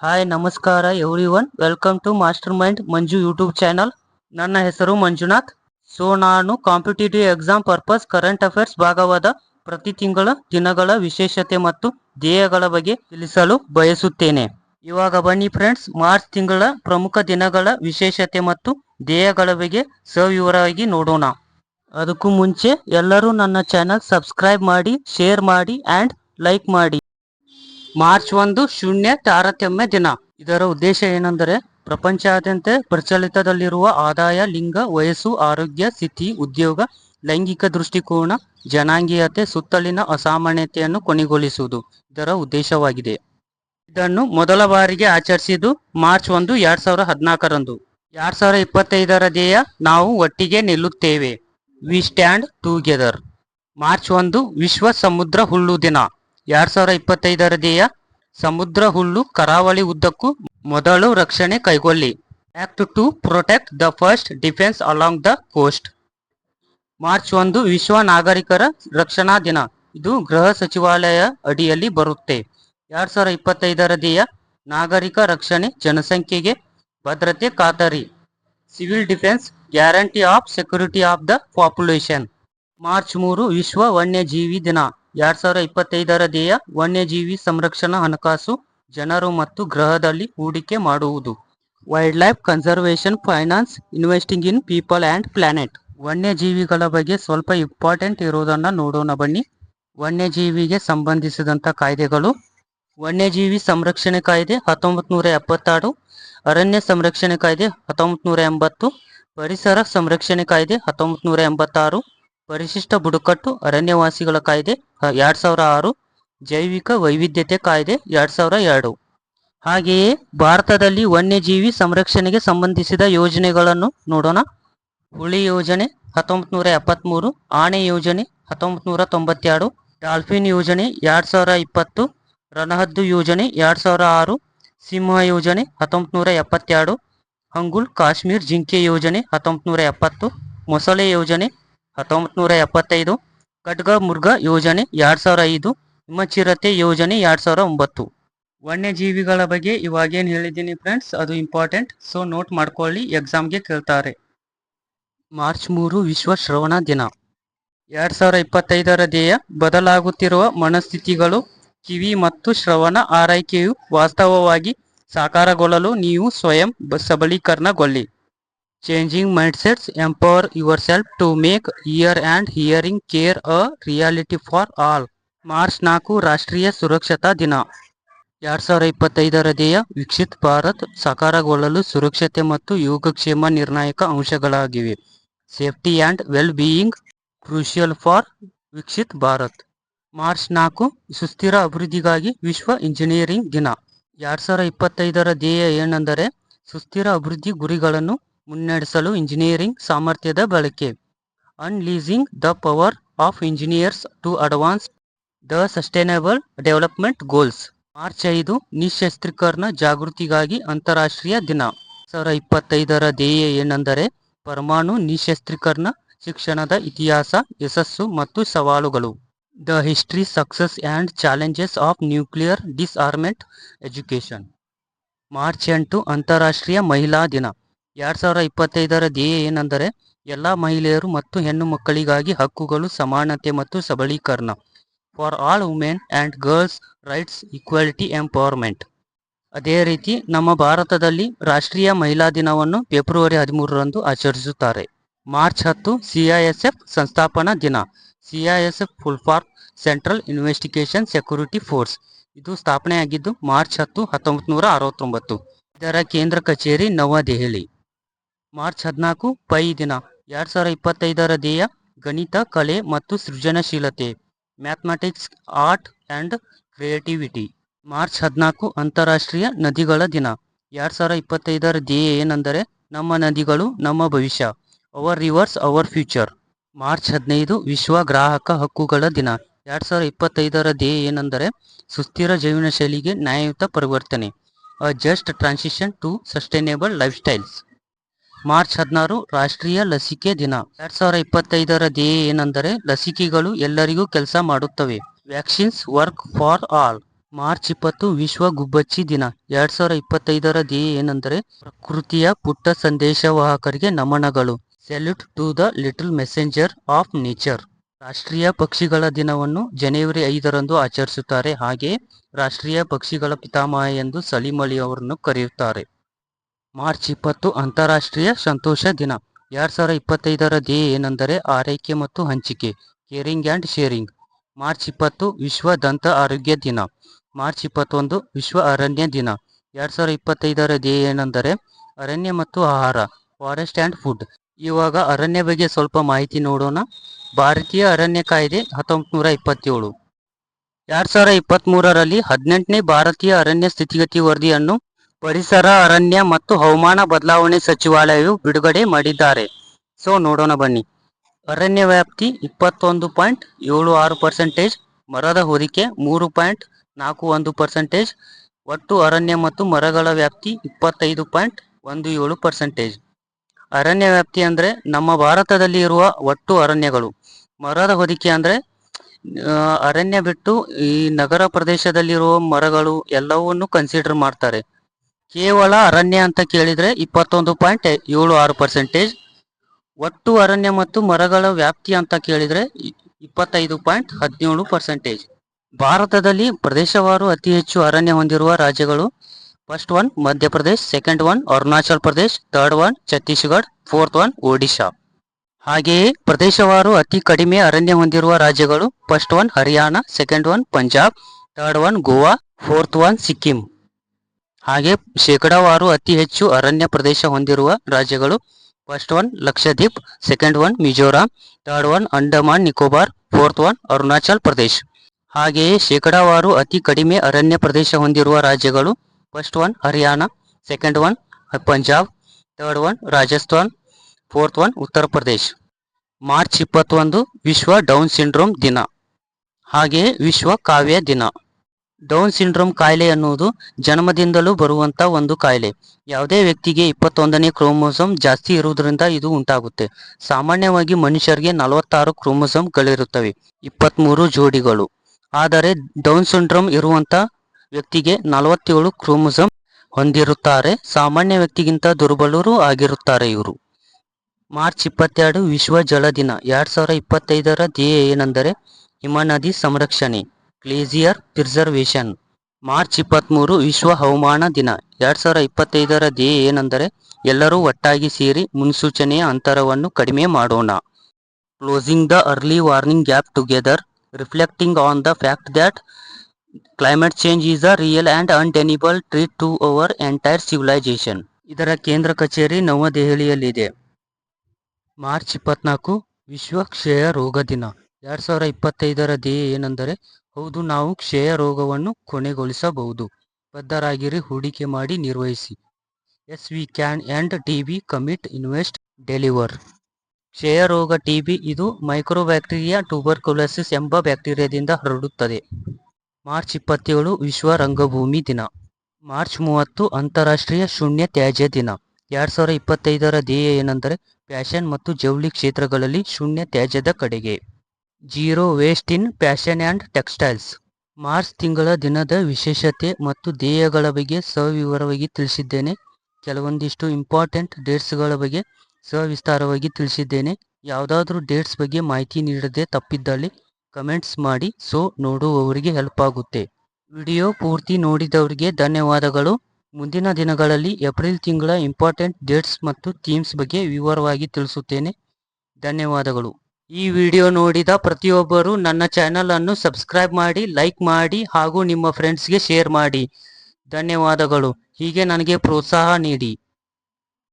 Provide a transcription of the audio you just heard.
Hi ನಮಸ್ಕಾರ everyone welcome to mastermind Manju YouTube channel ನನ್ನ ಹೆಸರು ಮಂಜುನಾಥ್. ಸೊ ನಾನು competitive exam purpose current affairs ಭಾಗವಾದ ಪ್ರತಿ ತಿಂಗಳ, ದಿನಗಳ ವಿಶೇಷತೆ ಮತ್ತು ಧ್ಯೇಯಗಳ ಬಗ್ಗೆ ತಿಳಿಸಲು ಬಯಸುತ್ತೇನೆ. ಇವಾಗ ಬನ್ನಿ ಫ್ರೆಂಡ್ಸ್ ಮಾರ್ಚ್ ತಿಂಗಳ ಪ್ರಮುಖ ದಿನಗಳ ವಿಶೇಷತೆ ಮತ್ತು ಧ್ಯೇಯಗಳ ಬಗ್ಗೆ ಸವಿವರವಾಗಿ ನೋಡೋಣ. ಅದಕ್ಕೂ ಮುಂಚೆ ಎಲ್ಲರೂ ನನ್ನ ಚಾನಲ್ ಸಬ್ಸ್ಕ್ರೈಬ್ ಮಾಡಿ ಶೇರ್ ಮಾಡಿ ಆ್ಯಂಡ್ ಲೈಕ್ ಮಾಡಿ. ಮಾರ್ಚ್ ಒಂದು ಶೂನ್ಯ ತಾರತಮ್ಯ ದಿನ. ಇದರ ಉದ್ದೇಶ ಏನೆಂದರೆ, ಪ್ರಪಂಚಾದ್ಯಂತ ಪ್ರಚಲಿತದಲ್ಲಿರುವ ಆದಾಯ, ಲಿಂಗ, ವಯಸ್ಸು, ಆರೋಗ್ಯ, ಸ್ಥಿತಿ, ಉದ್ಯೋಗ, ಲೈಂಗಿಕ ದೃಷ್ಟಿಕೋನ, ಜನಾಂಗೀಯತೆ, ಸುತ್ತಲಿನ ಅಸಾಮಾನ್ಯತೆಯನ್ನು ಕೊನೆಗೊಳಿಸುವುದು. ಇದರ ಉದ್ದೇಶವಾಗಿದೆ. ಇದನ್ನು ಮೊದಲ ಬಾರಿಗೆ ಆಚರಿಸಿದ್ದು ಮಾರ್ಚ್ ಒಂದು, ಎರಡ್ ಸಾವಿರ ಹದಿನಾಲ್ಕರಂದು. ಎರಡ್ ಸಾವಿರ ಇಪ್ಪತ್ತೈದರ ಧ್ಯೇಯ, ನಾವು ಒಟ್ಟಿಗೆ ನಿಲ್ಲುತ್ತೇವೆ. ವಿ ಸ್ಟ್ಯಾಂಡ್ ಟುಗೆದರ್ ಮಾರ್ಚ್ ಒಂದು, ವಿಶ್ವ ಸಮುದ್ರ ಹುಲ್ಲು ದಿನ. ಎರಡ್ ಸಾವಿರ ಧ್ಯೇಯ ಸಮುದ್ರ ಹುಲ್ಲು ಕರಾವಳಿ ಉದ್ದಕ್ಕೂ ಮೊದಲು ರಕ್ಷಣೆ ಕೈಗೊಳ್ಳಿ. Act to protect the first defence along the coast March ಒಂದು, ವಿಶ್ವ ನಾಗರಿಕರ ರಕ್ಷಣಾ ದಿನ. ಇದು ಗೃಹ ಸಚಿವಾಲಯ ಅಡಿಯಲ್ಲಿ ಬರುತ್ತೆ. ಎರಡ್ ಸಾವಿರ ಧ್ಯೇಯ ನಾಗರಿಕ ರಕ್ಷಣೆ ಜನಸಂಖ್ಯೆಗೆ ಭದ್ರತೆ ಖಾತರಿ. Civil defence guarantee of security of the population March ಮೂರು, ವಿಶ್ವ ವನ್ಯಜೀವಿ ದಿನ. ಎರಡ್ ಸಾವಿರ ಇಪ್ಪತ್ತೈದರ ಧ್ಯೇಯ ವನ್ಯಜೀವಿ ಸಂರಕ್ಷಣಾ ಹಣಕಾಸು, ಜನರು ಮತ್ತು ಗ್ರಹದಲ್ಲಿ ಹೂಡಿಕೆ ಮಾಡುವುದು. Wildlife conservation finance investing in people and planet ವನ್ಯಜೀವಿಗಳ ಬಗ್ಗೆ ಸ್ವಲ್ಪ ಇಂಪಾರ್ಟೆಂಟ್ ಇರೋದನ್ನು ನೋಡೋಣ ಬನ್ನಿ. ವನ್ಯಜೀವಿಗೆ ಸಂಬಂಧಿಸಿದಂಥ ಕಾಯ್ದೆಗಳು. ವನ್ಯಜೀವಿ ಸಂರಕ್ಷಣೆ ಕಾಯ್ದೆ ಹತ್ತೊಂಬತ್ತು ನೂರ ಎಪ್ಪತ್ತಾರು, ಅರಣ್ಯ ಸಂರಕ್ಷಣೆ ಕಾಯ್ದೆ ಹತ್ತೊಂಬತ್ತು ನೂರ ಎಂಬತ್ತು, ಪರಿಸರ ಸಂರಕ್ಷಣೆ ಕಾಯ್ದೆ ಹತ್ತೊಂಬತ್ತು ನೂರ ಎಂಬತ್ತಾರು ಪರಿಶಿಷ್ಟ ಬುಡಕಟ್ಟು ಅರಣ್ಯವಾಸಿಗಳ ಕಾಯ್ದೆ ಎರಡ್ ಸಾವಿರ ಆರು ಜೈವಿಕ ವೈವಿಧ್ಯತೆ ಕಾಯ್ದೆ, ಎರಡ್ ಸಾವಿರ ಎರಡು. ಹಾಗೆಯೇ ಭಾರತದಲ್ಲಿ ವನ್ಯಜೀವಿ ಸಂರಕ್ಷಣೆಗೆ ಸಂಬಂಧಿಸಿದ ಯೋಜನೆಗಳನ್ನು ನೋಡೋಣ. ಹುಳಿ ಯೋಜನೆ ಹತ್ತೊಂಬತ್ತು ನೂರ ಎಪ್ಪತ್ತ್ಮೂರು ಆಣೆ ಯೋಜನೆ ಹತ್ತೊಂಬತ್ತು ನೂರ ತೊಂಬತ್ತೆರಡು ಡಾಲ್ಫಿನ್ ಯೋಜನೆ ಎರಡ್ ಸಾವಿರ ಇಪ್ಪತ್ತು, ರಣಹದ್ದು ಯೋಜನೆ ಎರಡ್ ಸಾವಿರ ಆರು, ಸಿಂಹ ಯೋಜನೆ ಹತ್ತೊಂಬತ್ತು ನೂರ ಎಪ್ಪತ್ತೆರಡು ಹಂಗುಲ್ ಕಾಶ್ಮೀರ್ ಜಿಂಕೆ ಯೋಜನೆ ಹತ್ತೊಂಬತ್ತು ನೂರ ಎಪ್ಪತ್ತು, ಮೊಸಳೆ ಯೋಜನೆ ಹತ್ತೊಂಬತ್ತು ನೂರ ಎಪ್ಪತ್ತೈದು, ಖಡ್ಗ ಮುರ್ಗ ಯೋಜನೆ ಎರಡು ಸಾವಿರ ಐದು, ಹಿಮಚಿರತೆ ಯೋಜನೆ ಎರಡು ಸಾವಿರ ಒಂಬತ್ತು. ವನ್ಯಜೀವಿಗಳ ಬಗ್ಗೆ ಇವಾಗೇನು ಹೇಳಿದ್ದೀನಿ ಫ್ರೆಂಡ್ಸ್ ಅದು ಇಂಪಾರ್ಟೆಂಟ್ ಸೊ ನೋಟ್ ಮಾಡ್ಕೊಳ್ಳಿ ಎಕ್ಸಾಮ್ಗೆ ಕೇಳ್ತಾರೆ. ಮಾರ್ಚ್ ಮೂರು ವಿಶ್ವ ಶ್ರವಣ ದಿನ. ಎರಡು ಸಾವಿರ ಇಪ್ಪತ್ತೈದರ ಧ್ಯೇಯ, ಬದಲಾಗುತ್ತಿರುವ ಮನಸ್ಥಿತಿಗಳು, ಕಿವಿ ಮತ್ತು ಶ್ರವಣ ಆರೈಕೆಯು ವಾಸ್ತವವಾಗಿ ಸಾಕಾರಗೊಳ್ಳಲು ನೀವು ಸ್ವಯಂ ಸಬಲೀಕರಣಗೊಳ್ಳಿ. Changing mindsets empower self to make ear and hearing care a reality for all March ನಾಲ್ಕು, ರಾಷ್ಟ್ರೀಯ ಸುರಕ್ಷತಾ ದಿನ. ಎರಡ್ ಸಾವಿರ ಇಪ್ಪತ್ತೈದರ ಧ್ಯೇಯ ವಿಕಸಿತ್ ಭಾರತ್ ಸಾಕಾರಗೊಳ್ಳಲು ಸುರಕ್ಷತೆ ಮತ್ತು ಯೋಗಕ್ಷೇಮ ನಿರ್ಣಾಯಕ ಅಂಶಗಳಾಗಿವೆ. Safety and wellbeing crucial for Viksit Bharat. March ನಾಲ್ಕು, ಸುಸ್ಥಿರ ಅಭಿವೃದ್ಧಿಗಾಗಿ ವಿಶ್ವ ಇಂಜಿನಿಯರಿಂಗ್ ದಿನ. ಎರಡ್ ಸಾವಿರ ಇಪ್ಪತ್ತೈದರ ಧ್ಯೇಯ ಏನೆಂದರೆ ಸುಸ್ಥಿರ ಅಭಿವೃದ್ಧಿ ಗುರಿಗಳನ್ನು ಮುನ್ನಡೆಸಲು ಇಂಜಿನಿಯರಿಂಗ್ ಸಾಮರ್ಥ್ಯದ ಬಳಕೆ. Unleashing the power of engineers to advance the sustainable development goals March ಐದು, ನಿಶಸ್ತ್ರೀಕರಣ ಜಾಗೃತಿಗಾಗಿ ಅಂತಾರಾಷ್ಟ್ರೀಯ ದಿನ. ಸಾವಿರ ಇಪ್ಪತ್ತೈದರ ಧ್ಯೇಯ ಏನೆಂದರೆ, ಪರಮಾಣು ನಿಶಸ್ತ್ರೀಕರಣ, ಶಿಕ್ಷಣದ ಇತಿಹಾಸ, ಯಶಸ್ಸು ಮತ್ತು ಸವಾಲುಗಳು. The history success and challenges of nuclear disarmament education March ಎಂಟು, ಅಂತಾರಾಷ್ಟ್ರೀಯ ಮಹಿಳಾ ದಿನ. ಎರಡ್ ಸಾವಿರ ಇಪ್ಪತ್ತೈದರ ಧ್ಯೇಯ ಏನೆಂದರೆ, ಎಲ್ಲ ಮಹಿಳೆಯರು ಮತ್ತು ಹೆಣ್ಣು ಮಕ್ಕಳಿಗಾಗಿ ಹಕ್ಕುಗಳು, ಸಮಾನತೆ ಮತ್ತು ಸಬಲೀಕರಣ. For all women and girls rights equality empowerment ಅದೇ ರೀತಿ ನಮ್ಮ ಭಾರತದಲ್ಲಿ ರಾಷ್ಟ್ರೀಯ ಮಹಿಳಾ ದಿನವನ್ನು ಫೆಬ್ರವರಿ ಹದಿಮೂರರಂದು ಆಚರಿಸುತ್ತಾರೆ. ಮಾರ್ಚ್ ಹತ್ತು ಸಿಐಎಸ್ಎಫ್ ಸಂಸ್ಥಾಪನಾ ದಿನ. CISF full form central investigation security force ಇದು ಸ್ಥಾಪನೆಯಾಗಿದ್ದು ಮಾರ್ಚ್ ಹತ್ತು ಹತ್ತೊಂಬತ್ತು ನೂರ ಅರವತ್ತೊಂಬತ್ತು. ಇದರ ಕೇಂದ್ರ ಕಚೇರಿ ನವದೆಹಲಿ. ಮಾರ್ಚ್ ಹದಿನಾಲ್ಕು ಪೈ ದಿನ, ಎರಡು ಸಾವಿರ ಇಪ್ಪತ್ತೈದರ ಧ್ಯೇಯ, ಗಣಿತ, ಕಲೆ ಮತ್ತು ಸೃಜನಶೀಲತೆ mathematics art and creativity. March ಹದಿನಾಲ್ಕು ಅಂತಾರಾಷ್ಟ್ರೀಯ ನದಿಗಳ ದಿನ, ಎರಡು ಸಾವಿರ ಇಪ್ಪತ್ತೈದರ ಧ್ಯೇಯ ಏನೆಂದರೆ, ನಮ್ಮ ನದಿಗಳು, ನಮ್ಮ ಭವಿಷ್ಯ our rivers our future March ಹದಿನೈದು ವಿಶ್ವ ಗ್ರಾಹಕ ಹಕ್ಕುಗಳ ದಿನ, ಎರಡು ಸಾವಿರ ಇಪ್ಪತ್ತೈದರ ಧ್ಯೇಯ ಏನೆಂದರೆ, ಸುಸ್ಥಿರ ಜೀವನ ಶೈಲಿಗೆ ನ್ಯಾಯಯುತ ಪರಿವರ್ತನೆ a just transition to sustainable lifestyles March ಹದಿನಾರು ರಾಷ್ಟ್ರೀಯ ಲಸಿಕೆ ದಿನ. ಎರಡ್ ಸಾವಿರ ಇಪ್ಪತ್ತೈದರ ಧ್ಯೇಯ ಏನೆಂದರೆ ಲಸಿಕೆಗಳು ಎಲ್ಲರಿಗೂ ಕೆಲಸ ಮಾಡುತ್ತವೆ. Vaccines work for all. March ಇಪ್ಪತ್ತು ವಿಶ್ವ ಗುಬ್ಬಚ್ಚಿ ದಿನ. ಎರಡ್ ಸಾವಿರ ಇಪ್ಪತ್ತೈದರ ಧ್ಯೇಯ ಏನೆಂದರೆ ಪ್ರಕೃತಿಯ ಪುಟ್ಟ ಸಂದೇಶವಾಹಕರಿಗೆ ನಮನಗಳು. Salute to the little messenger of nature. ರಾಷ್ಟ್ರೀಯ ಪಕ್ಷಿಗಳ ದಿನವನ್ನು ಜನವರಿ ಐದರಂದು ಆಚರಿಸುತ್ತಾರೆ. ಹಾಗೆಯೇ ರಾಷ್ಟ್ರೀಯ ಪಕ್ಷಿಗಳ ಪಿತಾಮಹ ಎಂದು ಸಲೀಮ್ ಅಲಿ ಅವರನ್ನು ಕರೆಯುತ್ತಾರೆ. ಮಾರ್ಚ್ ಇಪ್ಪತ್ತು ಅಂತಾರಾಷ್ಟ್ರೀಯ ಸಂತೋಷ ದಿನ. ಎರಡ್ ಸಾವಿರ ಇಪ್ಪತ್ತೈದರ ಧ್ಯೇಯ ಏನೆಂದರೆ ಆರೈಕೆ ಮತ್ತು ಹಂಚಿಕೆ, ಕೇರಿಂಗ್ ಆ್ಯಂಡ್ ಶೇರಿಂಗ್. ಮಾರ್ಚ್ ಇಪ್ಪತ್ತು, ವಿಶ್ವ ದಂತ ಆರೋಗ್ಯ ದಿನ. ಮಾರ್ಚ್ ಇಪ್ಪತ್ತೊಂದು, ವಿಶ್ವ ಅರಣ್ಯ ದಿನ. ಎರಡ್ ಸಾವಿರ ಇಪ್ಪತ್ತೈದರ ಧ್ಯೇಯ ಏನೆಂದರೆ ಅರಣ್ಯ ಮತ್ತು ಆಹಾರ, ಫಾರೆಸ್ಟ್ ಆ್ಯಂಡ್ ಫುಡ್. ಇವಾಗ ಅರಣ್ಯ ಬಗ್ಗೆ ಸ್ವಲ್ಪ ಮಾಹಿತಿ ನೋಡೋಣ. ಭಾರತೀಯ ಅರಣ್ಯ ಕಾಯ್ದೆ ಹತ್ತೊಂಬತ್ತು ನೂರ ಇಪ್ಪತ್ತೇಳು. ಎರಡ್ ಸಾವಿರ ಇಪ್ಪತ್ತ್ ಮೂರರಲ್ಲಿ ಹದಿನೆಂಟನೇ ಭಾರತೀಯ ಅರಣ್ಯ ಸ್ಥಿತಿಗತಿ ವರದಿಯನ್ನು ಪರಿಸರ, ಅರಣ್ಯ ಮತ್ತು ಹವಾಮಾನ ಬದಲಾವಣೆ ಸಚಿವಾಲಯವು ಬಿಡುಗಡೆ ಮಾಡಿದ್ದಾರೆ. ಸೊ ನೋಡೋಣ ಬನ್ನಿ. ಅರಣ್ಯ ವ್ಯಾಪ್ತಿ ಇಪ್ಪತ್ತೊಂದು ಪಾಯಿಂಟ್ ಏಳು ಆರು ಪರ್ಸೆಂಟೇಜ್, ಮರದ ಹೊದಿಕೆ ಮೂರು ಪಾಯಿಂಟ್ ನಾಲ್ಕು ಒಂದು ಪರ್ಸೆಂಟೇಜ್, ಒಟ್ಟು ಅರಣ್ಯ ಮತ್ತು ಮರಗಳ ವ್ಯಾಪ್ತಿ ಇಪ್ಪತ್ತೈದು ಪಾಯಿಂಟ್ ಒಂದು ಏಳು ಪರ್ಸೆಂಟೇಜ್. ಅರಣ್ಯ ವ್ಯಾಪ್ತಿ ಅಂದರೆ ನಮ್ಮ ಭಾರತದಲ್ಲಿ ಇರುವ ಒಟ್ಟು ಅರಣ್ಯಗಳು. ಮರದ ಹೊದಿಕೆ ಅಂದರೆ ಅರಣ್ಯ ಬಿಟ್ಟು ಈ ನಗರ ಪ್ರದೇಶದಲ್ಲಿರುವ ಮರಗಳು ಎಲ್ಲವನ್ನು ಕನ್ಸಿಡರ್ ಮಾಡ್ತಾರೆ. ಕೇವಲ ಅರಣ್ಯ ಅಂತ ಕೇಳಿದ್ರೆ ಇಪ್ಪತ್ತೊಂದು ಪಾಯಿಂಟ್ ಏಳು ಆರು ಪರ್ಸೆಂಟೇಜ್ ಒಟ್ಟು ಅರಣ್ಯ ಮತ್ತು ಮರಗಳ ವ್ಯಾಪ್ತಿ ಅಂತ ಕೇಳಿದ್ರೆ ಇಪ್ಪತ್ತೈದು ಪಾಯಿಂಟ್ ಹದಿನೇಳು ಪರ್ಸೆಂಟೇಜ್ ಭಾರತದಲ್ಲಿ ಪ್ರದೇಶವಾರು ಅತಿ ಹೆಚ್ಚು ಅರಣ್ಯ ಹೊಂದಿರುವ ರಾಜ್ಯಗಳು first one Madhya Pradesh second one Arunachal Pradesh third one Chhattisgarh fourth one Odisha. ಹಾಗೆಯೇ ಪ್ರದೇಶವಾರು ಅತಿ ಕಡಿಮೆ ಅರಣ್ಯ ಹೊಂದಿರುವ ರಾಜ್ಯಗಳು first one Haryana second one Punjab third one Goa fourth one Sikkim. ಹಾಗೆ ಶೇಕಡಾವಾರು ಅತಿ ಹೆಚ್ಚು ಅರಣ್ಯ ಪ್ರದೇಶ ಹೊಂದಿರುವ ರಾಜ್ಯಗಳು first one Lakshadweep, second one Mizoram, third one Andaman, Nicobar, fourth one Arunachal Pradesh. ಹಾಗೆಯೇ ಶೇಕಡಾವಾರು ಅತಿ ಕಡಿಮೆ ಅರಣ್ಯ ಪ್ರದೇಶ ಹೊಂದಿರುವ ರಾಜ್ಯಗಳು first one Haryana, second one Punjab, third one Rajasthan, fourth one Uttar Pradesh. March ಇಪ್ಪತ್ತೊಂದು ವಿಶ್ವ ಡೌನ್ ಸಿಂಡ್ರೋಮ್ ದಿನ. ಹಾಗೆಯೇ ವಿಶ್ವ ಕಾವ್ಯ ದಿನ. ಡೌನ್ ಸಿಂಡ್ರೋಮ್ ಕಾಯಿಲೆ ಅನ್ನುವುದು ಜನ್ಮದಿಂದಲೂ ಬರುವಂತ ಒಂದು ಕಾಯಿಲೆ. ಯಾವುದೇ ವ್ಯಕ್ತಿಗೆ ಇಪ್ಪತ್ತೊಂದನೇ ಕ್ರೋಮೋಸೋಮ್ ಜಾಸ್ತಿ ಇರುವುದರಿಂದ ಇದು ಉಂಟಾಗುತ್ತೆ. ಸಾಮಾನ್ಯವಾಗಿ ಮನುಷ್ಯರಿಗೆ ನಲವತ್ತಾರು ಕ್ರೋಮೋಸೋಮ್ಗಳಿರುತ್ತವೆ ಇಪ್ಪತ್ತ್ಮೂರು ಜೋಡಿಗಳು. ಆದರೆ ಡೌನ್ ಸಿಂಡ್ರೋಮ್ ಇರುವಂತ ವ್ಯಕ್ತಿಗೆ ನಲವತ್ತೇಳು ಕ್ರೋಮೋಸೋಮ್ ಹೊಂದಿರುತ್ತಾರೆ. ಸಾಮಾನ್ಯ ವ್ಯಕ್ತಿಗಿಂತ ದುರ್ಬಲರು ಆಗಿರುತ್ತಾರೆ ಇವರು. ಮಾರ್ಚ್ ಇಪ್ಪತ್ತೆರಡು ವಿಶ್ವ ಜಲ ದಿನ. ಎರಡ್ ಸಾವಿರ ಇಪ್ಪತ್ತೈದರ ಧ್ಯೇಯ ಏನೆಂದರೆ ಹಿಮನದಿ ಸಂರಕ್ಷಣೆ. ಗ್ಲೇಸಿಯರ್ ಪ್ರಿಸರ್ವೇಶನ್ ಮಾರ್ಚ್ ಇಪ್ಪತ್ತ್ಮೂರು ವಿಶ್ವ ಹವಾಮಾನ ದಿನ. ಎರಡ್ ಸಾವಿರ ಇಪ್ಪತ್ತೈದರ ಧ್ಯೇಯ ಏನೆಂದರೆ, ಎಲ್ಲರೂ ಒಟ್ಟಾಗಿ ಸೇರಿ ಮುನ್ಸೂಚನೆಯ ಅಂತರವನ್ನು ಕಡಿಮೆ ಮಾಡೋಣ. Closing the early warning gap together reflecting on the fact that climate change is a real and untenable threat to our entire civilisation ಇದರ ಕೇಂದ್ರ ಕಚೇರಿ ನವದೆಹಲಿಯಲ್ಲಿದೆ. ಮಾರ್ಚ್ ಇಪ್ಪತ್ನಾಲ್ಕು ವಿಶ್ವ ಕ್ಷಯ ರೋಗ ದಿನ. ಎರಡ್ ಸಾವಿರ ಇಪ್ಪತ್ತೈದರ ಧ್ಯೇಯ ಏನೆಂದರೆ ಹೌದು, ನಾವು ಕ್ಷಯ ರೋಗವನ್ನು ಕೊನೆಗೊಳಿಸಬಹುದು. ಬದ್ಧರಾಗಿರಿ, ಹೂಡಿಕೆ ಮಾಡಿ, ನಿರ್ವಹಿಸಿ. Yes we can end T B commit invest deliver ಕ್ಷಯ ರೋಗ ಟಿಬಿ ಇದು ಮೈಕ್ರೋಬ್ಯಾಕ್ಟೀರಿಯಾ, ಟ್ಯೂಬರ್ಕುಲೋಸಿಸ್ ಎಂಬ ಬ್ಯಾಕ್ಟೀರಿಯಾದಿಂದ ಹರಡುತ್ತದೆ. ಮಾರ್ಚ್ ಇಪ್ಪತ್ತೇಳು, ವಿಶ್ವ ರಂಗಭೂಮಿ ದಿನ. ಮಾರ್ಚ್ ಮೂವತ್ತು, ಅಂತಾರಾಷ್ಟ್ರೀಯ ಶೂನ್ಯ ತ್ಯಾಜ್ಯ ದಿನ. ಎರಡು ಸಾವಿರ ಇಪ್ಪತ್ತೈದರ ಧ್ಯೇಯ ಏನೆಂದರೆ, ಫ್ಯಾಷನ್ ಮತ್ತು ಜವಳಿ ಕ್ಷೇತ್ರಗಳಲ್ಲಿ ಶೂನ್ಯ ತ್ಯಾಜ್ಯದ ಕಡೆಗೆ. Zero waste in fashion and textiles. March ತಿಂಗಳ ದಿನದ ವಿಶೇಷತೆ ಮತ್ತು ಧ್ಯೇಯಗಳ ಬಗ್ಗೆ ಸವಿವರವಾಗಿ ತಿಳಿಸಿದ್ದೇನೆ. ಕೆಲವೊಂದಿಷ್ಟು ಇಂಪಾರ್ಟೆಂಟ್ ಡೇಟ್ಸ್ಗಳ ಬಗ್ಗೆ ಸವಿಸ್ತಾರವಾಗಿ ತಿಳಿಸಿದ್ದೇನೆ. ಯಾವುದಾದ್ರೂ ಡೇಟ್ಸ್ ಬಗ್ಗೆ ಮಾಹಿತಿ ನೀಡದೆ ತಪ್ಪಿದ್ದಲ್ಲಿ ಕಮೆಂಟ್ಸ್ ಮಾಡಿ, ಸೊ ನೋಡುವವರಿಗೆ ಹೆಲ್ಪ್ ಆಗುತ್ತೆ. ವಿಡಿಯೋ ಪೂರ್ತಿ ನೋಡಿದವರಿಗೆ ಧನ್ಯವಾದಗಳು. ಮುಂದಿನ ದಿನಗಳಲ್ಲಿ ಏಪ್ರಿಲ್ ತಿಂಗಳ ಇಂಪಾರ್ಟೆಂಟ್ ಡೇಟ್ಸ್ ಮತ್ತು ಥೀಮ್ಸ್ ಬಗ್ಗೆ ವಿವರವಾಗಿ ತಿಳಿಸುತ್ತೇನೆ. ಧನ್ಯವಾದಗಳು. ಈ ವಿಡಿಯೋ ನೋಡಿದ ಪ್ರತಿಯೊಬ್ಬರು ನನ್ನ ಚಾನೆಲ್ ಅನ್ನು ಸಬ್ಸ್ಕ್ರೈಬ್ ಮಾಡಿ ಲೈಕ್ ಮಾಡಿ ಹಾಗೂ ನಿಮ್ಮ ಫ್ರೆಂಡ್ಸ್ಗೆ ಶೇರ್ ಮಾಡಿ. ಧನ್ಯವಾದಗಳು. ಹೀಗೆ ನನಗೆ ಪ್ರೋತ್ಸಾಹ ನೀಡಿ.